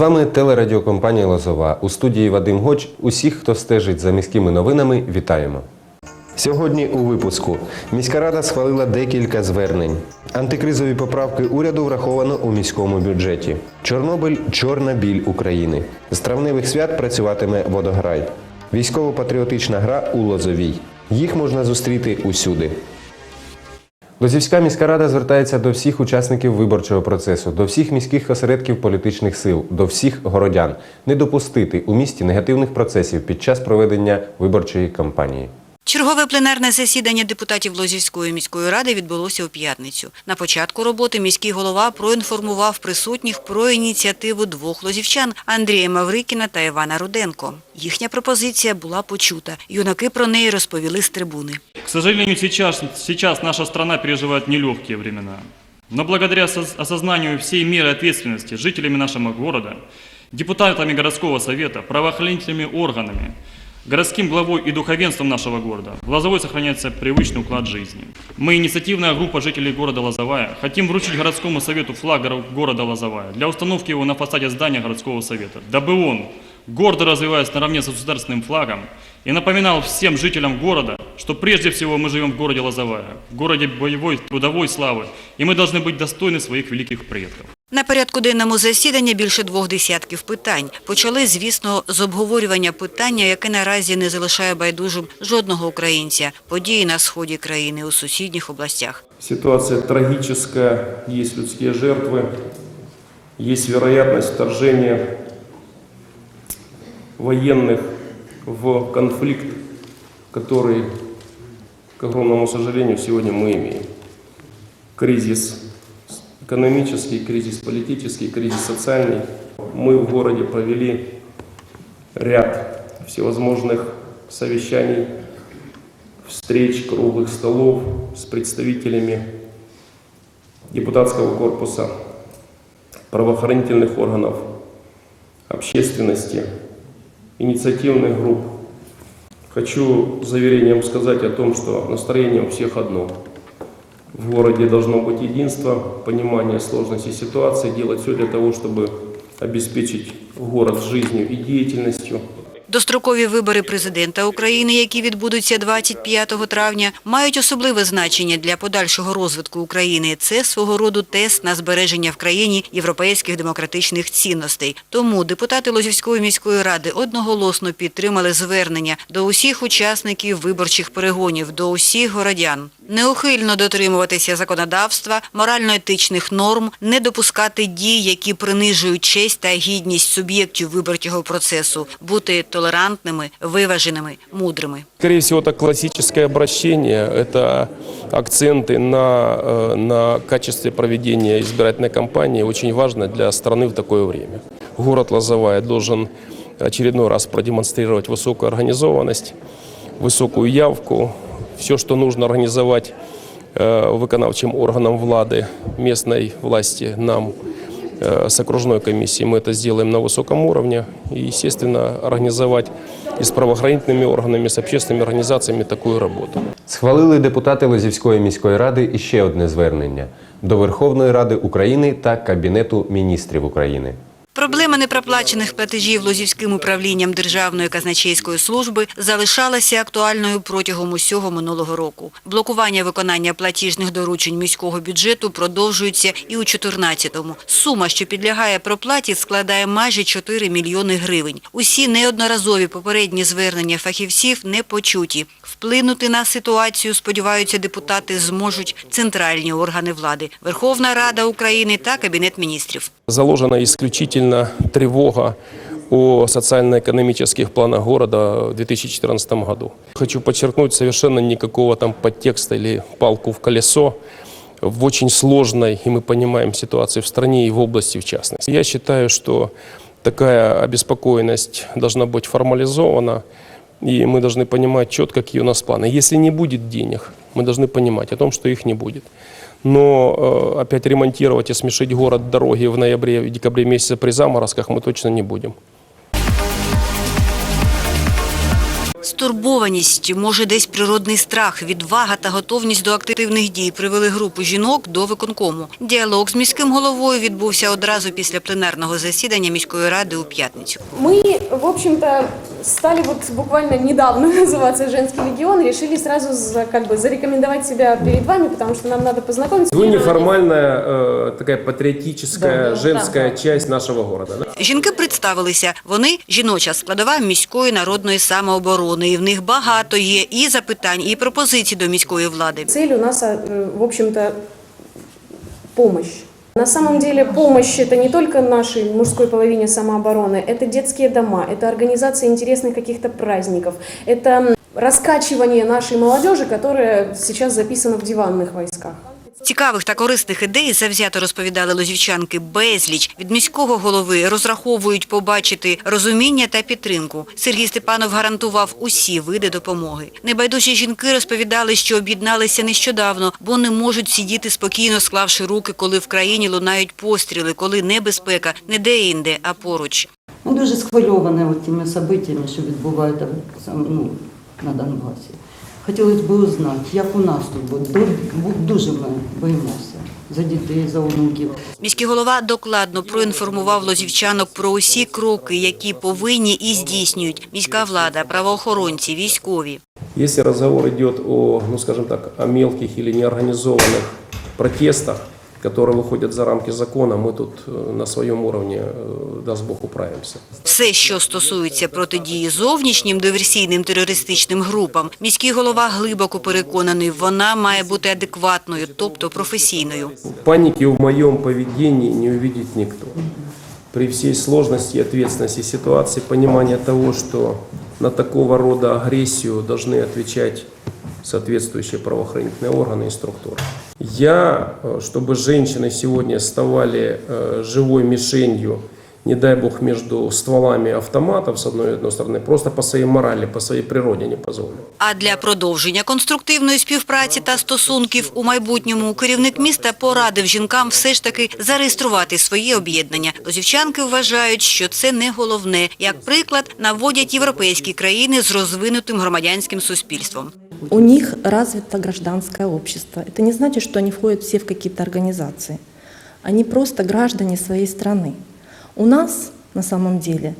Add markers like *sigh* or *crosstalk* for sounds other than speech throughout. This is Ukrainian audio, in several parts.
Вами телерадіокомпанія Лозова. У студії Вадим Гоч. Усіх, хто стежить за міськими новинами, вітаємо. Сьогодні у випуску міська рада схвалила декілька звернень. Антикризові поправки уряду враховано у міському бюджеті. Чорнобиль чорна біль України. З травневих свят працюватиме водограй. Військово-патріотична гра у Лозовій. Їх можна зустріти усюди. Лозівська міська рада звертається до всіх учасників виборчого процесу, до всіх міських осередків політичних сил, до всіх городян не допустити у місті негативних процесів під час проведення виборчої кампанії. Чергове пленарне засідання депутатів Лозівської міської ради відбулося у п'ятницю. На початку роботи міський голова проінформував присутніх про ініціативу двох лозівчан – Андрія Маврикіна та Івана Руденко. Їхня пропозиція була почута. Юнаки про неї розповіли з трибуни. К сожалению, сейчас, сейчас наша страна переживает нелегкие времена. Но благодаря осоз- осознанию всей меры ответственности жителями нашего города, депутатами городского совета, правоохранительными органами, городским главой и духовенством нашего города, в Лозовой сохраняется привычный уклад жизни. Мы, инициативная группа жителей города Лозовая, хотим вручить городскому совету флаг горо- города Лозовая для установки его на фасаде здания городского совета, дабы он, гордо развиваясь наравне с государственным флагом, и напоминал всем жителям города, что прежде всего мы живем в городе Лозовая, в городе боевой трудовой славы, и мы должны быть достойны своих великих предков. На порядку денному засідання більше двох десятків питань. Почали, звісно, з обговорювання питання, яке наразі не залишає байдужим жодного українця – події на сході країни у сусідніх областях. Ситуация трагическая, есть людские жертвы, есть вероятность вторжения военных в конфликт, который, к огромному сожалению, сегодня мы имеем. Кризис экономический, кризис политический, кризис социальный. Мы в городе провели ряд всевозможных совещаний, встреч, круглых столов с представителями депутатского корпуса, правоохранительных органов, общественности, инициативных групп. Хочу заверением сказать о том, что настроение у всех одно. В городе должно быть единство, понимание сложности ситуации, делать все для того, чтобы обеспечить город жизнью и деятельностью, Дострокові вибори президента України, які відбудуться 25 травня, мають особливе значення для подальшого розвитку України. Це свого роду тест на збереження в країні європейських демократичних цінностей. Тому депутати Лозівської міської ради одноголосно підтримали звернення до усіх учасників виборчих перегонів, до усіх городян. Неухильно дотримуватися законодавства, морально-етичних норм, не допускати дій, які принижують честь та гідність суб'єктів виборчого процесу, бути толерантними, виваженими, мудрими. Скорее всего, это классическое обращение, это акценты на, э, на качестве проведения избирательной кампании, очень важно для страны в такое время. Город Лозовая должен очередной раз продемонстрировать высокую организованность, высокую явку, все, что нужно организовать э, выконавчим органам влады, местной власти, нам, э, с окружной комиссией. Мы это сделаем на высоком уровне. И, естественно, организовать и с правоохранительными органами, с общественными организациями такую работу. Схвалили депутати Лозівської міської ради іще одне звернення до Верховної Ради України та Кабінету міністрів України. Проблема непроплачених платежів Лозівським управлінням Державної казначейської служби залишалася актуальною протягом усього минулого року. Блокування виконання платіжних доручень міського бюджету продовжується і у 2014-му. Сума, що підлягає проплаті, складає майже 4 мільйони гривень. Усі неодноразові попередні звернення фахівців не почуті. Вплинути на ситуацію, сподіваються, депутати зможуть центральні органи влади – Верховна Рада України та Кабінет міністрів. Заложена исключительно тревога о социально-экономических планах города в 2014 году. Хочу подчеркнуть, совершенно никакого там подтекста или палку в колесо в очень сложной, и мы понимаем, ситуации в стране и в области в частности. Я считаю, что такая обеспокоенность должна быть формализована, и мы должны понимать четко, какие у нас планы. Если не будет денег, мы должны понимать о том, что их не будет. Но э, опять ремонтировать и смешить город дороги в ноябре, в декабре месяце при заморозках мы точно не будем. Стурбованість, може десь природний страх, відвага та готовність до активних дій привели групу жінок до виконкому. Діалог з міським головою відбувся одразу після пленарного засідання міської ради у п'ятницю. Мы, в общем-то, стали вот буквально недавно *laughs* называться «Женский легион», решили сразу за, как бы зарекомендовать себя перед вами, потому что нам надо познакомиться. Вы неформальная э, такая патриотическая Да, да, женская да. часть нашего города. Да? Жінки представилися. Вони жіноча складова міської народної самооборони. І в них багато є і запитань, і пропозицій до міської влади. Цель у нас, э, в общем-то, помощь. На самом деле помощь это не только нашей мужской половине самообороны, это детские дома, это организация интересных каких-то праздников, это раскачивание нашей молодежи, которая сейчас записана в диванных войсках. Цікавих та корисних ідей завзято розповідали лозівчанки безліч. Від міського голови розраховують побачити розуміння та підтримку. Сергій Степанов гарантував усі види допомоги. Небайдужі жінки розповідали, що об'єдналися нещодавно, бо не можуть сидіти спокійно, склавши руки, коли в країні лунають постріли, коли небезпека не де-інде, а поруч. Ми дуже схвильовані тими событиями, що відбуваються ну, на Донбасі. Хотілося б узнати, як у нас тут буде. Дуже ми боїмося за дітей, за онуків. Міський голова докладно проінформував лозівчанок про усі кроки, які повинні і здійснюють міська влада, правоохоронці, військові. Якщо разговор йде о, ну скажем так, о мелких або неорганізованих протестах, которые выходят за рамки закона, мы тут э, на своем уровне, э, даст Бог, управимся. Все, що стосується протидії зовнішнім диверсійним терористичним групам, міський голова глибоко переконаний, вона має бути адекватною, тобто професійною. Паники в моем поведении не увидит никто. При всей сложности и ответственности ситуации, понимание того, что на такого рода агрессию должны отвечать соответствующие правоохранительные органы и структуры. Я, э, чтобы женщины сегодня ставали э, живой мишенью, не дай бог, между стволами автоматов, с одной и одной стороны, просто по своей морали, по своей природе не позволю. А для продовження конструктивної співпраці та стосунків у майбутньому керівник міста порадив жінкам все ж таки зареєструвати свої об'єднання. Лозівчанки вважають, що це не головне. Як приклад, наводять європейські країни з розвинутим громадянським суспільством. У них развито гражданское общество. Это не значит, что они входят все в какие-то организации. Они просто граждане своей страны. У нас на самом деле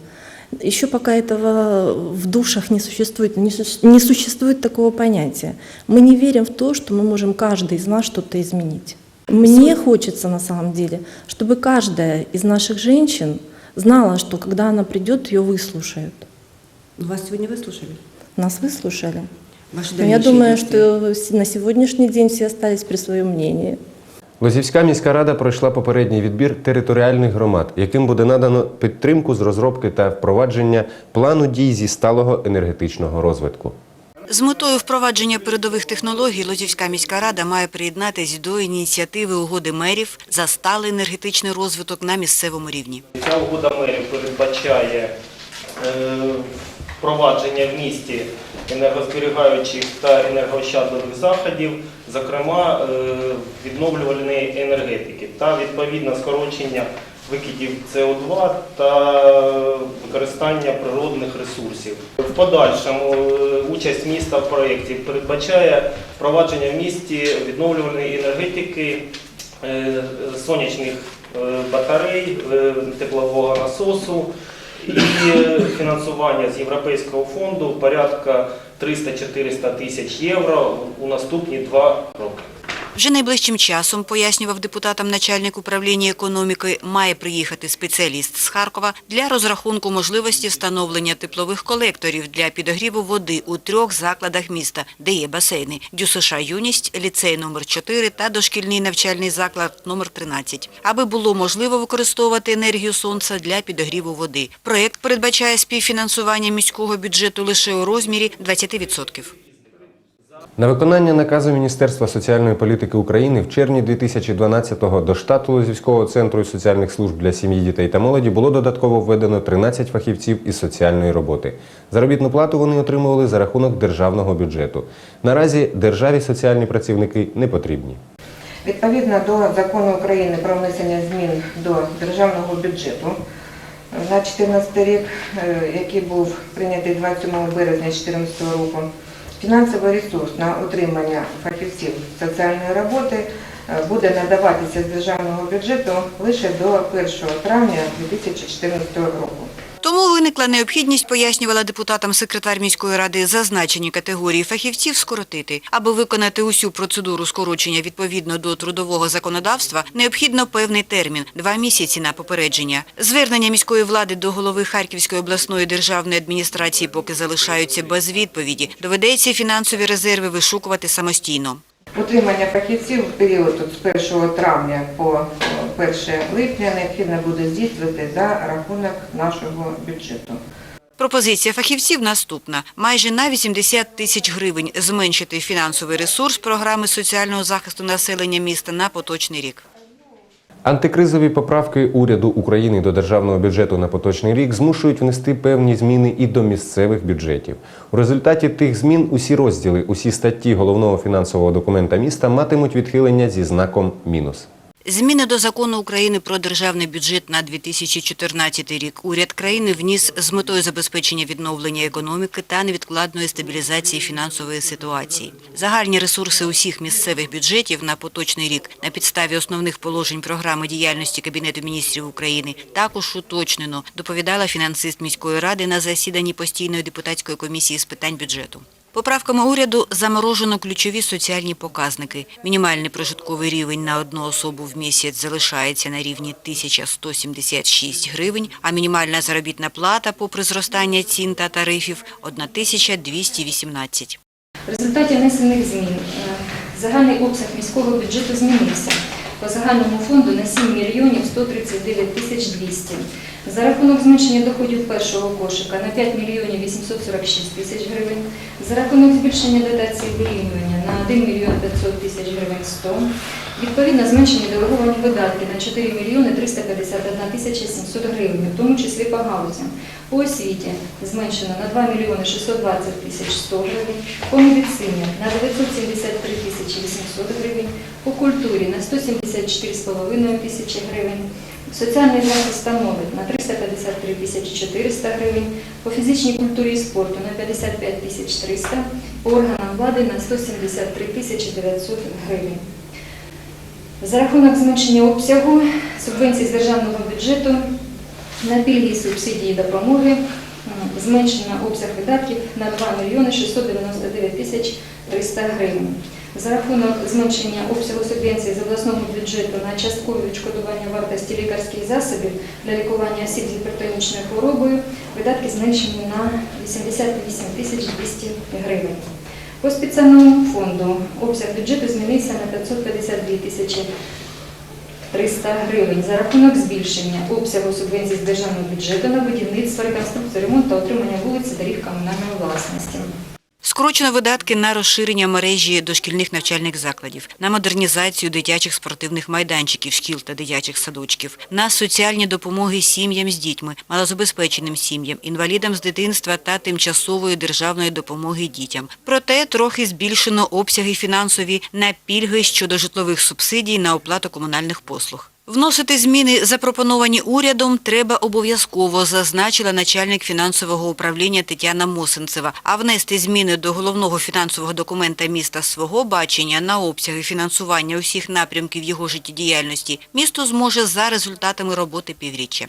еще пока этого в душах не существует, не, су- не существует такого понятия. Мы не верим в то, что мы можем каждый из нас что-то изменить. Мне хочется на самом деле, чтобы каждая из наших женщин знала, что когда она придет, ее выслушают. Вас сегодня выслушали? Нас выслушали. Ваши я думаю, действия? что на сегодняшний день все остались при своем мнении. Лозівська міська рада пройшла попередній відбір територіальних громад, яким буде надано підтримку з розробки та впровадження плану дій зі сталого енергетичного розвитку. З метою впровадження передових технологій Лозівська міська рада має приєднатись до ініціативи угоди мерів за сталий енергетичний розвиток на місцевому рівні. Ця угода мерів передбачає е, впровадження в місті енергозберігаючих та енергоощадливих заходів, зокрема е, відновлювальної енергетики та відповідне скорочення викидів СО2 та використання природних ресурсів. В подальшому е, участь міста в проєкті передбачає впровадження в місті відновлювальної енергетики е, сонячних батарей, теплового насосу і е, фінансування з Європейського фонду порядка 300-400 тисяч євро у наступні два роки. Вже найближчим часом, пояснював депутатам начальник управління економіки, має приїхати спеціаліст з Харкова для розрахунку можливості встановлення теплових колекторів для підогріву води у трьох закладах міста, де є басейни – ДЮСШ «Юність», ліцей номер 4 та дошкільний навчальний заклад номер 13, аби було можливо використовувати енергію сонця для підогріву води. Проєкт передбачає співфінансування міського бюджету лише у розмірі 20%. На виконання наказу Міністерства соціальної політики України в червні 2012-го до штату Лозівського центру соціальних служб для сім'ї, дітей та молоді було додатково введено 13 фахівців із соціальної роботи. Заробітну плату вони отримували за рахунок державного бюджету. Наразі державі соціальні працівники не потрібні. Відповідно до закону України про внесення змін до державного бюджету на 2014 рік, е, який був прийнятий 27 березня 2014 року, фінансовий ресурс на утримання фахівців соціальної роботи е, буде надаватися з державного бюджету лише до 1 травня 2014 року. Тому виникла необхідність, пояснювала депутатам секретар міської ради, зазначені категорії фахівців скоротити. Аби виконати усю процедуру скорочення відповідно до трудового законодавства, необхідно певний термін – два місяці на попередження. Звернення міської влади до голови Харківської обласної державної адміністрації поки залишаються без відповіді. Доведеться фінансові резерви вишукувати самостійно. Утримання фахівців в період от з 1 травня по е, 1 липня необхідно буде здійснювати за рахунок нашого бюджету. Пропозиція фахівців наступна. Майже на 80 тисяч гривень зменшити фінансовий ресурс програми соціального захисту населення міста на поточний рік. Антикризові поправки уряду України до державного бюджету на поточний рік змушують внести певні зміни і до місцевих бюджетів. У результаті тих змін усі розділи, усі статті головного фінансового документа міста матимуть відхилення зі знаком мінус. Зміни до закону України про державний бюджет на 2014 рік уряд країни вніс з метою забезпечення відновлення економіки та невідкладної стабілізації фінансової ситуації. Загальні ресурси усіх місцевих бюджетів на поточний рік на підставі основних положень програми діяльності Кабінету міністрів України також уточнено, доповідала фінансист міської ради на засіданні постійної депутатської комісії з питань бюджету. Поправками уряду заморожено ключові соціальні показники. Мінімальний прожитковий рівень на одну особу в місяць залишається на рівні 1176 гривень, а мінімальна заробітна плата, попри зростання цін та тарифів, 1218. В результаті внесених змін е, загальний обсяг міського бюджету змінився по загальному фонду на 7 мільйонів 139 тисяч 200. За рахунок зменшення доходів першого кошика на 5 мільйонів 846 тисяч гривень, за рахунок збільшення дотації вирівнювання на 1 мільйон 500 тисяч гривень 100, відповідно зменшені делеговані видатки на 4 мільйони 351 тисяча 700 гривень, в тому числі по галузям. По освіті зменшено на 2 мільйони 620 тисяч 100 гривень, по медицині на 973 тисячі 800 гривень, по культурі на 174,5 тисячі гривень, соціальний захист та молодь на 353 тисячі 400 гривень, по фізичній культурі і спорту на 55 тисяч 300, по органам влади на 173 тисячі 900 гривень. За рахунок зменшення обсягу субвенцій з державного бюджету на пільги, субсидії допомоги зменшено обсяг видатків на 2 мільйони 699 тисяч 300 гривень. За рахунок зменшення обсягу субвенцій з обласного бюджету на часткове відшкодування вартості лікарських засобів для лікування осіб з гіпертонічною хворобою видатки зменшені на 88 тисяч 200 гривень. По спеціальному фонду обсяг бюджету змінився на 552 тисячі 300 гривень за рахунок збільшення обсягу субвенцій з державного бюджету на будівництво, реконструкцію, ремонт та отримання вулиць доріг комунальної власності. Скорочено видатки на розширення мережі дошкільних навчальних закладів, на модернізацію дитячих спортивних майданчиків, шкіл та дитячих садочків, на соціальні допомоги сім'ям з дітьми, малозабезпеченим сім'ям, інвалідам з дитинства та тимчасової державної допомоги дітям. Проте трохи збільшено обсяги фінансові на пільги щодо житлових субсидій на оплату комунальних послуг. Вносити зміни, запропоновані урядом, треба обов'язково, зазначила начальник фінансового управління Тетяна Мосенцева. А внести зміни до головного фінансового документа міста свого бачення на обсяги фінансування усіх напрямків його життєдіяльності місто зможе за результатами роботи півріччя.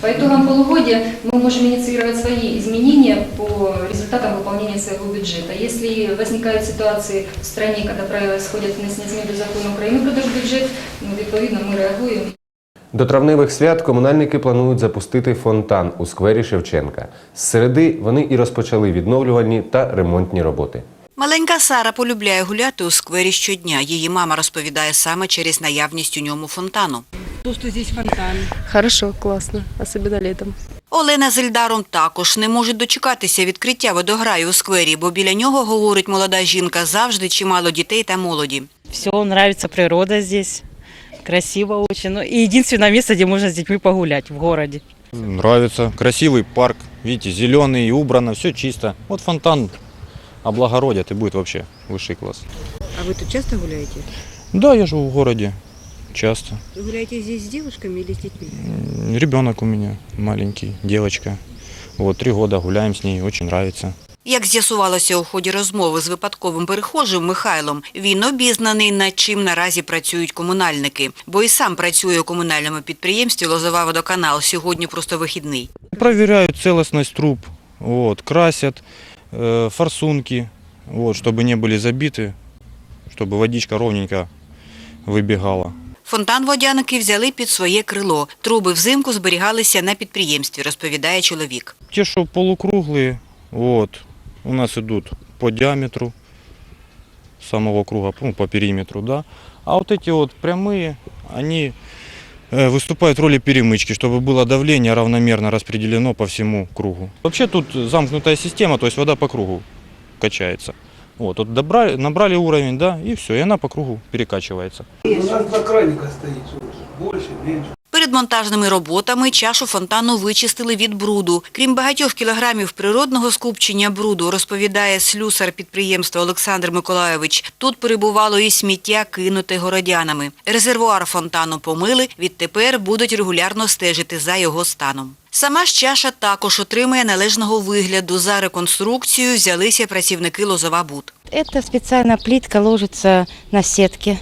По итогам полугодия мы можем инициировать свои изменения по результатам выполнения своего бюджета. Если возникают ситуации в стране, когда происходят внесение змін до закону України про держбюджет, ну, відповідно ми реагуємо. До травневих свят комунальники планують запустити фонтан у сквері Шевченка. З середи вони і розпочали відновлювальні та ремонтні роботи. Маленька Сара полюбляє гуляти у сквері щодня. Її мама розповідає саме через наявність у ньому фонтану. То, что здесь фонтан. Хорошо, классно, особенно летом. Олена з Ельдаром також не можуть дочекатися відкриття водограю у сквері, бо біля нього, говорить молода жінка, завжди чимало дітей та молоді. Все, нравится природа здесь. Красиво очень. Ну, и единственное место, где можно с детьми погулять в городе. Нравится. Красивый парк. Видите, зеленый и убрано, все чисто. Вот фонтан облагородят и будет вообще высший класс. А вы тут часто гуляете? Да, я живу в городе. часто. Вы гуляете здесь с девушками или с детьми? М, Ребенок у меня маленький, девочка. Вот, три года гуляем с ней, очень нравится. Як з'ясувалося у ході розмови з випадковим перехожим Михайлом, він обізнаний, над чим наразі працюють комунальники, бо і сам працює у комунальному підприємстві Лозова водоканал. Сьогодні просто вихідний. Проверяют целостность труб, вот, красят э, форсунки, вот, чтобы не были забиты, чтобы водичка ровненько выбегала. Фонтан водяники взяли під своє крило. Труби взимку зберігалися на підприємстві, розповідає чоловік. Те, что полукруглые, вот, у нас идут по диаметру самого круга, ну, по периметру, да. А вот эти вот прямые, они э, выступают в роли перемычки, чтобы было давление равномерно распределено по всему кругу. Вообще тут замкнутая система, то есть вода по кругу качается. Вот, вот добрали, набрали уровень, да, и все, и она по кругу перекачивается. У нас два краника стоит, больше, меньше. Перед монтажними роботами чашу фонтану вичистили від бруду. Крім багатьох кілограмів природного скупчення бруду, розповідає слюсар підприємства Олександр Миколайович, тут перебувало і сміття, кинуте городянами. Резервуар фонтану помили, відтепер будуть регулярно стежити за його станом. Сама ж чаша також отримає належного вигляду. За реконструкцію взялися працівники Лозова Буд. Это специальная плитка ложится на сетке,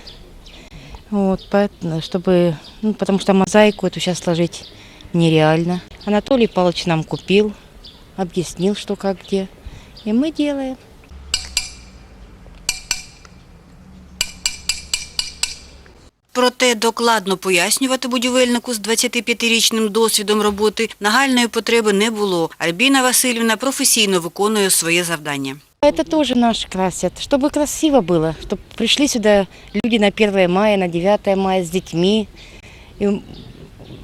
вот, поэтому, чтобы, ну, потому что мозаику эту сейчас сложить нереально. Анатолий Павлович нам купил, объяснил, что как где, и мы делаем. Проте докладно пояснювати будівельнику з 25-річним досвідом роботи нагальної потреби не було. Альбіна Васильівна професійно виконує своє завдання. Это тоже наши красят, чтобы красиво было, чтобы пришли сюда люди на 1 мая, на 9 мая с детьми, и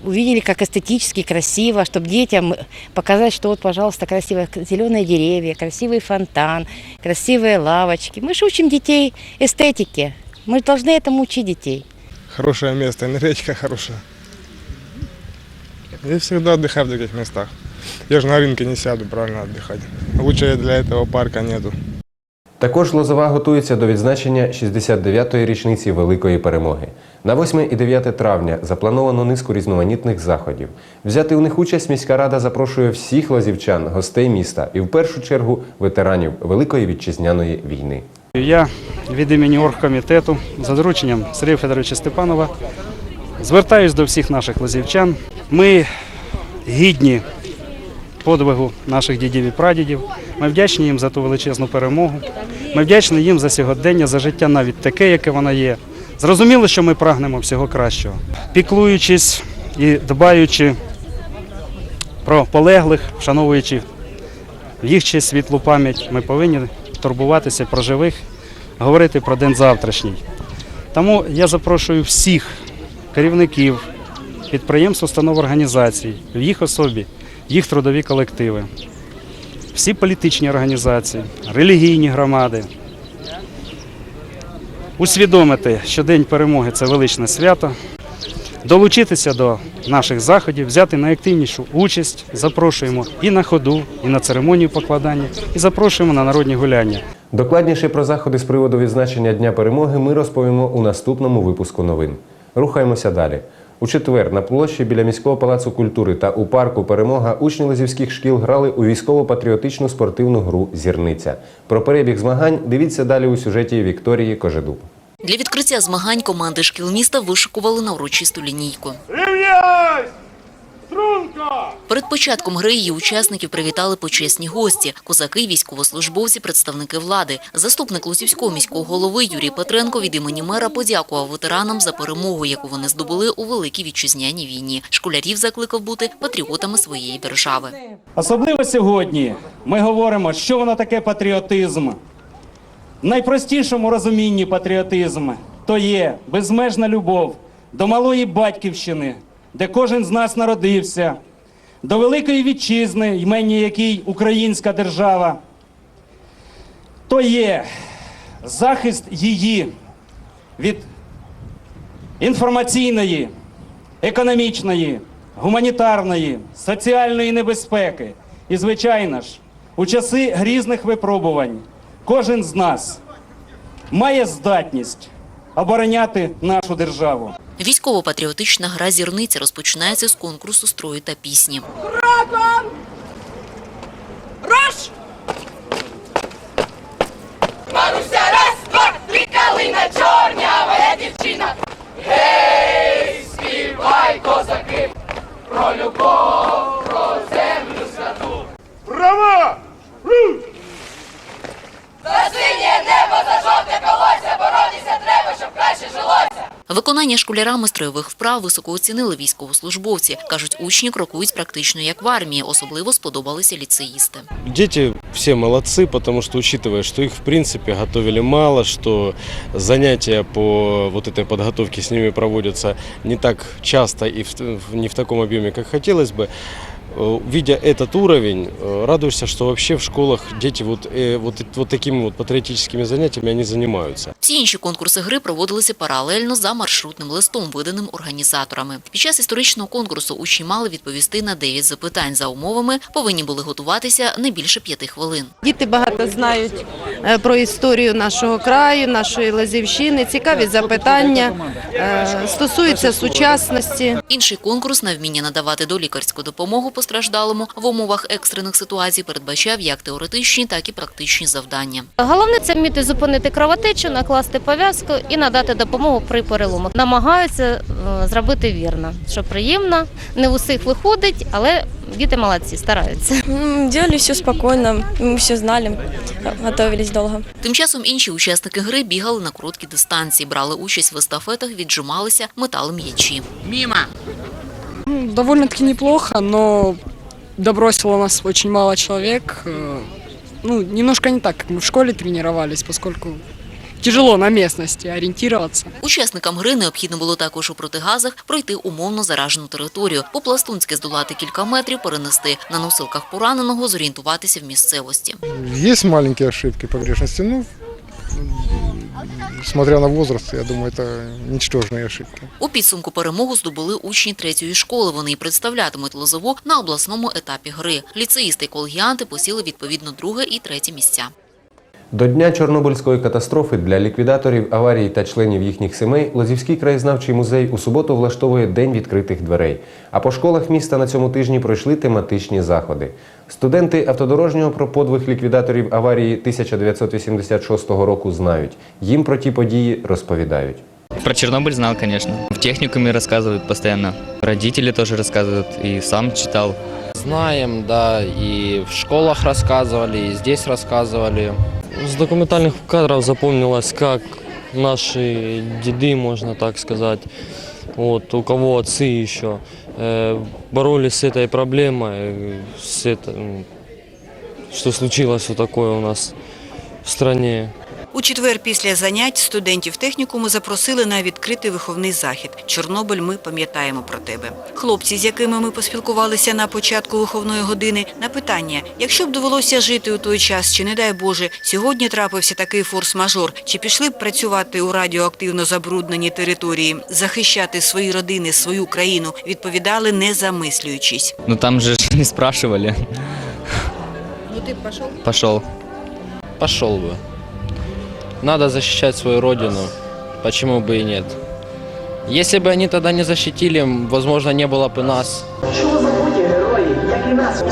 увидели, как эстетически красиво, чтобы детям показать, что вот, пожалуйста, красивые зеленые деревья, красивый фонтан, красивые лавочки. Мы же учим детей эстетике, мы должны этому учить детей. Хорошее место, энергетика хорошая. Я всегда отдыхаю в таких местах. Я же на рынке не сяду, правильно отдыхать. Лучше для этого парка нету. Також Лозова готується до відзначення 69-ї річниці Великої перемоги. На 8 і 9 травня заплановано низку різноманітних заходів. Взяти у них участь міська рада запрошує всіх лозівчан, гостей міста і в першу чергу ветеранів Великої вітчизняної війни. Я від імені оргкомітету за дорученням Сергія Федоровича Степанова звертаюсь до всіх наших лозівчан. Ми гідні подвигу наших дідів і прадідів. Ми вдячні їм за ту величезну перемогу. Ми вдячні їм за сьогодення, за життя навіть таке, яке воно є. Зрозуміло, що ми прагнемо всього кращого. Піклуючись і дбаючи про полеглих, вшановуючи їх честь світлу пам'ять, ми повинні турбуватися про живих, говорити про день завтрашній. Тому я запрошую всіх керівників підприємств, установ організацій, в їх особі, їх трудові колективи, всі політичні організації, релігійні громади. Усвідомити, що День перемоги це величне свято, долучитися до наших заходів, взяти найактивнішу участь. Запрошуємо і на ходу, і на церемонію покладання, і запрошуємо на народні гуляння. Докладніше про заходи з приводу відзначення Дня перемоги ми розповімо у наступному випуску новин. Рухаємося далі. У четвер на площі біля міського палацу культури та у парку Перемога учні лозівських шкіл грали у військово-патріотичну спортивну гру Зірниця. Про перебіг змагань дивіться далі у сюжеті Вікторії Кожедуб. Для відкриття змагань команди шкіл міста вишикували на урочисту лінійку. Перед початком гри її учасників привітали почесні гості – козаки, військовослужбовці, представники влади. Заступник Лусівського міського голови Юрій Петренко від імені мера подякував ветеранам за перемогу, яку вони здобули у Великій Вітчизняній війні. Школярів закликав бути патріотами своєї держави. Особливо сьогодні ми говоримо, що воно таке патріотизм. В найпростішому розумінні патріотизм то є безмежна любов до малої батьківщини, де кожен з нас народився, до великої вітчизни, імені якій українська держава, то є захист її від інформаційної, економічної, гуманітарної, соціальної небезпеки. І, звичайно ж, у часи грізних випробувань кожен з нас має здатність обороняти нашу державу. Військово-патріотична гра зірниця розпочинається з конкурсу строю та пісні. Руш! Маруся, раз, два, три калина чорнявая дівчина. Гей, співай, козаки, про любов, про землю святу. Право! За синє небо, за жовте колося, щоб краще жилося. Виконання школярами строєвих вправ високо оцінили військовослужбовці. Кажуть, учні крокують практично як в армії. Особливо сподобалися ліцеїсти. Дети все молодцы, потому что учитывая, что их в принципе готовили мало, что занятия по вот этой подготовке с ними проводятся не так часто и в- не в таком объеме, как хотелось бы, э, видя этот уровень, э, радуешься, что вообще в школах дети вот, э, вот, вот такими вот патриотическими занятиями они занимаются. Всі інші конкурси гри проводилися паралельно за маршрутним листом, виданим організаторами. Під час історичного конкурсу учні мали відповісти на 9 запитань. За умовами повинні були готуватися не більше п'яти хвилин. Діти багато знають е, про історію нашого краю, нашої Лазівщини. Цікаві запитання е, стосуються сучасності. Інший конкурс на вміння надавати долікарську допомогу постраждалому в умовах екстрених ситуацій передбачав як теоретичні, так і практичні завдання. Головне це вміти зупинити кровотечу, накласти пов'язку і надати допомогу при переломах. Намагаються е, зробити вірно, що приємно. Не в усіх виходить, але діти молодці, стараються. Делали все спокойно, мы все знали, готовились долго. Тим часом інші учасники гри бігали на короткі дистанції, брали участь в естафетах, віджималися, метали м'ячі. Мимо! Довольно-таки неплохо, но добросило нас очень мало человек. Э, Ну, немножко не так, как мы в школе тренировались, поскольку тяжело на местности ориентироваться. Учасникам гри необхідно було також у протигазах пройти умовно заражену територію, по-пластунськи здолати кілька метрів, перенести на носилках пораненого, зорієнтуватися в місцевості. Есть маленькие ошибки погрешности, ну, смотря на возраст, я думаю, це ничтожные ошибки. У підсумку перемогу здобули учні третьої школи. Вони представлятимуть Лозову на обласному етапі гри. Ліцеїсти і колегіанти посіли відповідно друге і третє місця. До Дня Чорнобильської катастрофи для ліквідаторів аварії та членів їхніх сімей Лозівський краєзнавчий музей у суботу влаштовує День відкритих дверей. А по школах міста на цьому тижні пройшли тематичні заходи. Студенти автодорожнього про подвиг ліквідаторів аварії 1986 року знають. Їм про ті події розповідають. Про Чернобыль знал, конечно. В техникуме рассказывают постоянно. Родители тоже рассказывают, и сам читал. Знаем, да, и в школах рассказывали, и здесь рассказывали. С документальных кадров запомнилось, как наши деды, можно так сказать, вот, у кого отцы еще, э, боролись с этой проблемой, э, с это, м, что случилось вот такое у нас в стране. У четвер після занять студентів технікуму запросили на відкритий виховний захід. Чорнобиль, ми пам'ятаємо про тебе. Хлопці, з якими ми поспілкувалися на початку виховної години, на питання, якщо б довелося жити у той час, чи не дай Боже, сьогодні трапився такий форс-мажор, чи пішли б працювати у радіоактивно забрудненій території, захищати свої родини, свою країну, відповідали не замислюючись. Но там же не спрашивали. Ну ти б пішов? Пошел. Пошел бы. Надо защищать свою родину. Почему бы и нет? Если бы они тогда не защитили, возможно, не было бы нас. Чому забуті герої, як і нас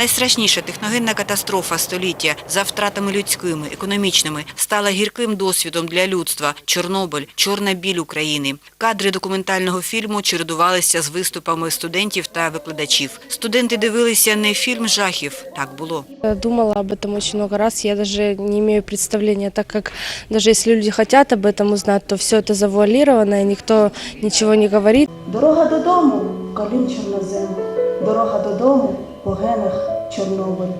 Найстрашніша техногенна катастрофа століття за втратами людськими, економічними стала гірким досвідом для людства. Чорнобиль, чорна біль України. Кадри документального фільму чередувалися з виступами студентів та викладачів. Студенти дивилися не фільм жахів, так було. Я Думала об этом очень много раз, я даже не имею представления, так как даже если люди хотят об этом узнать, то все это завуалировано, и никто ничего не говорит. Дорога додому, калін чорнозем, дорога додому, по генах Чорнобиль,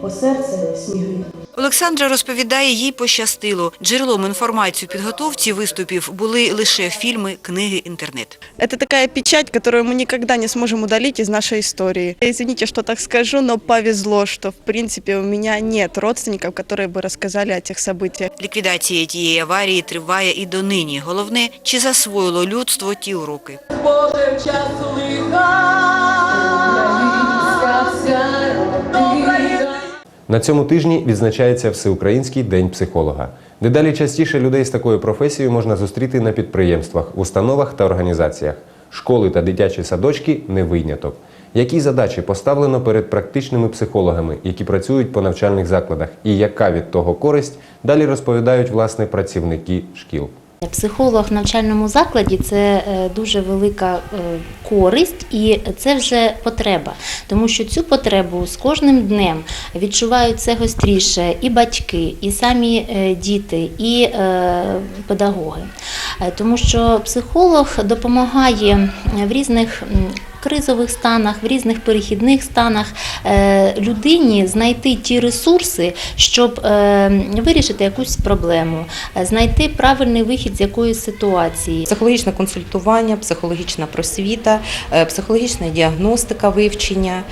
по серце сніги. Олександра розповідає, їй пощастило. Джерелом інформації у підготовці виступів були лише фільми, книги, інтернет. Это такая печать, которую мы никогда не сможем удалить из нашей истории. Извините, что так скажу, но повезло, что в принципе у меня нет родственников, которые бы рассказали о тех событиях. Ліквідація тієї аварії триває і донині. Головне, чи засвоїло людство ті уроки. Боже, в час лиха. На цьому тижні відзначається Всеукраїнський день психолога. Дедалі частіше людей з такою професією можна зустріти на підприємствах, установах та організаціях. Школи та дитячі садочки не виняток. Які задачі поставлено перед практичними психологами, які працюють по навчальних закладах, і яка від того користь, далі розповідають власне працівники шкіл. Психолог в навчальному закладі це е, дуже велика е, користь і це вже потреба, тому що цю потребу з кожним днем відчувають все гостріше і батьки, і самі е, діти, і педагоги. Тому що психолог допомагає в різних кризових станах, в різних перехідних станах е, людині знайти ті ресурси, щоб е, вирішити якусь проблему, е, знайти правильний вихід з якоїсь ситуації. Психологічне консультування, психологічна просвіта, психологічна діагностика вивчення.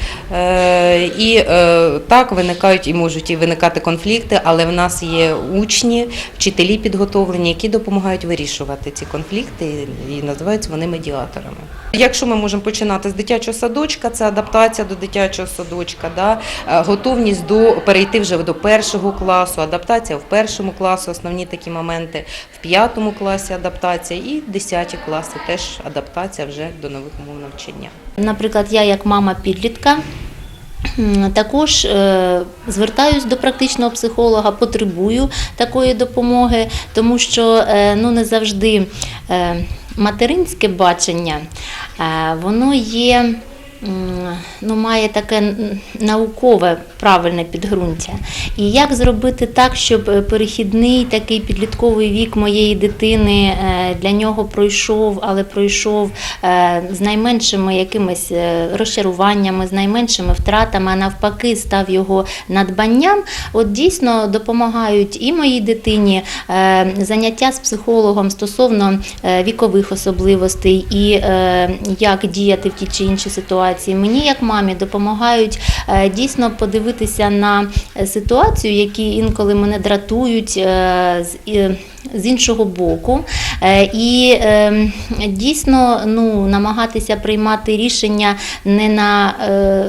І так виникають і можуть і виникати конфлікти, але в нас є учні, вчителі підготовлені, які допомагають вирішувати ці конфлікти і називаються вони медіаторами. Якщо ми можемо починати з дитячого садочка, це адаптація до дитячого садочка, да? е, готовність до перейти вже до першого класу, адаптація в першому класі, основні такі моменти, в п'ятому класі адаптація і десяті класи теж адаптація вже до нових умов навчання. Наприклад, я як мама підлітка. Також е, звертаюсь до практичного психолога, потребую такої допомоги, тому що е, ну, не завжди материнське бачення, е, воно є, ну, має таке наукове правильне підґрунтя. І як зробити так, щоб е, перехідний такий підлітковий вік моєї дитини е, для нього пройшов, але пройшов е, з найменшими якимись розчаруваннями, з найменшими втратами, а навпаки, став його надбанням. От дійсно допомагають і моїй дитині заняття з психологом стосовно вікових особливостей і як діяти в тій чи іншій ситуації. Мені, як мамі, допомагають е, дійсно подивитися на е, ситуацію, які інколи мене дратують е, з- іншого боку, і е, дійсно ну, намагатися приймати рішення не на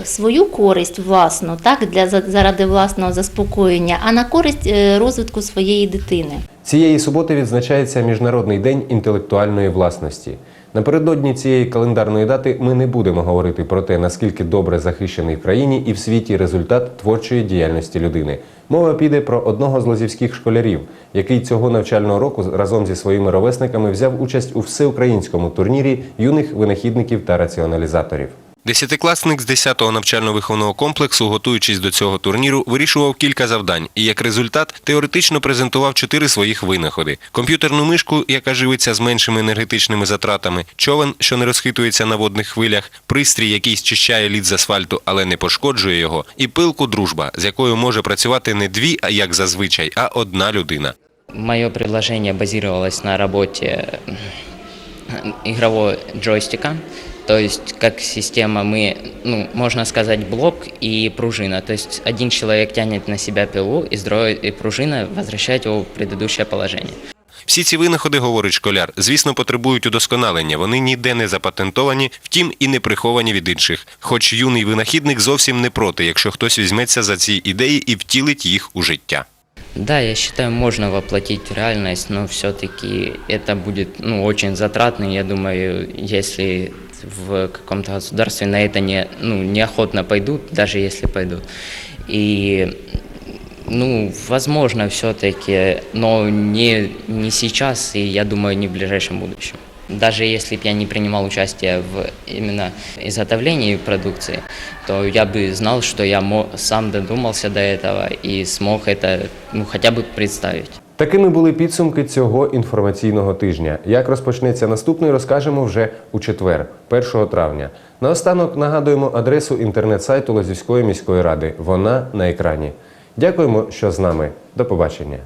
свою користь власну, так, для заради власного заспокоєння, а на користь розвитку своєї дитини. Цієї суботи відзначається Міжнародний день інтелектуальної власності. Напередодні цієї календарної дати ми не будемо говорити про те, наскільки добре захищений в країні і в світі результат творчої діяльності людини. Мова піде про одного з лозівських школярів, який цього навчального року разом зі своїми ровесниками взяв участь у всеукраїнському турнірі юних винахідників та раціоналізаторів. Десятикласник з 10-го навчально-виховного комплексу, готуючись до цього турніру, вирішував кілька завдань і як результат теоретично презентував чотири своїх винаходи: комп'ютерну мишку, яка живиться з меншими енергетичними затратами, човен, що не розхитується на водних хвилях, пристрій, який зчищає лід з асфальту, але не пошкоджує його, і пилку дружба, з якою може працювати не дві, а як зазвичай, а одна людина. Мое предложение базировалось на работе игрового джойстика. То есть как система мы, ну, можно сказать, блок и пружина. То есть один человек тянет на себя пилу, и, здро- и пружина возвращает его в предыдущее положение. Всі ці винаходи, говорить школяр, звісно, потребують удосконалення. Вони ніде не запатентовані, втім і не приховані від інших. Хоч юний винахідник зовсім не проти, якщо хтось візьметься за ці ідеї і втілить їх у життя. Да, я считаю, можно воплотить в реальность, но все-таки это будет ну, очень затратно. Я думаю, если в каком-то государстве на это не, ну, неохотно пойдут, даже если пойдут. И ну, возможно, все-таки, но не, не сейчас, и я думаю, не в ближайшем будущем. Даже если бы я не принимал участие в именно изготовлении продукции, то я бы знал, что я сам додумался до этого и смог это ну, хотя бы представить. Такими були підсумки цього інформаційного тижня. Як розпочнеться наступний, розкажемо вже у четвер, 1 травня. Наостанок нагадуємо адресу інтернет-сайту Лозівської міської ради. Вона на екрані. Дякуємо, що з нами. До побачення.